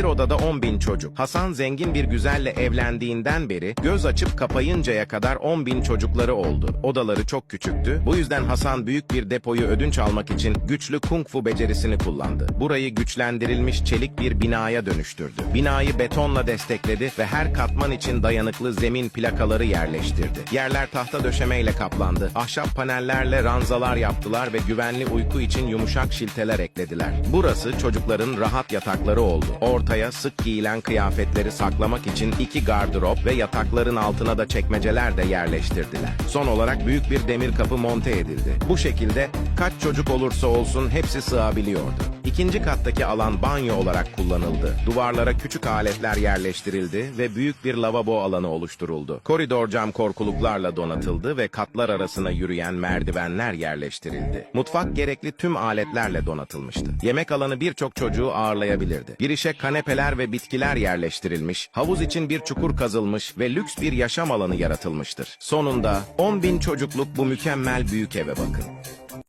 Bir odada 10 bin çocuk. Hasan zengin bir güzelle evlendiğinden beri göz açıp kapayıncaya kadar 10 bin çocukları oldu. Odaları çok küçüktü. Bu yüzden Hasan büyük bir depoyu ödünç almak için güçlü kung fu becerisini kullandı. Burayı güçlendirilmiş çelik bir binaya dönüştürdü. Binayı betonla destekledi ve her katman için dayanıklı zemin plakaları yerleştirdi. Yerler tahta döşemeyle kaplandı. Ahşap panellerle ranzalar yaptılar ve güvenli uyku için yumuşak şilteler eklediler. Burası çocukların rahat yatakları oldu. Ortaya sık giyilen kıyafetleri saklamak için iki gardırop ve yatakların altına da çekmeceler de yerleştirdiler. Son olarak büyük bir demir kapı monte edildi. Bu şekilde kaç çocuk olursa olsun hepsi sığabiliyordu. İkinci kattaki alan banyo olarak kullanıldı. Duvarlara küçük aletler yerleştirildi ve büyük bir lavabo alanı oluşturuldu. Koridor cam korkuluklarla donatıldı ve katlar arasına yürüyen merdivenler yerleştirildi. Mutfak gerekli tüm aletlerle donatılmıştı. Yemek alanı birçok çocuğu ağırlayabilirdi. Girişe kanepeler ve bitkiler yerleştirilmiş, havuz için bir çukur kazılmış ve lüks bir yaşam alanı yaratılmıştır. Sonunda 10 bin çocukluk bu mükemmel büyük eve bakın.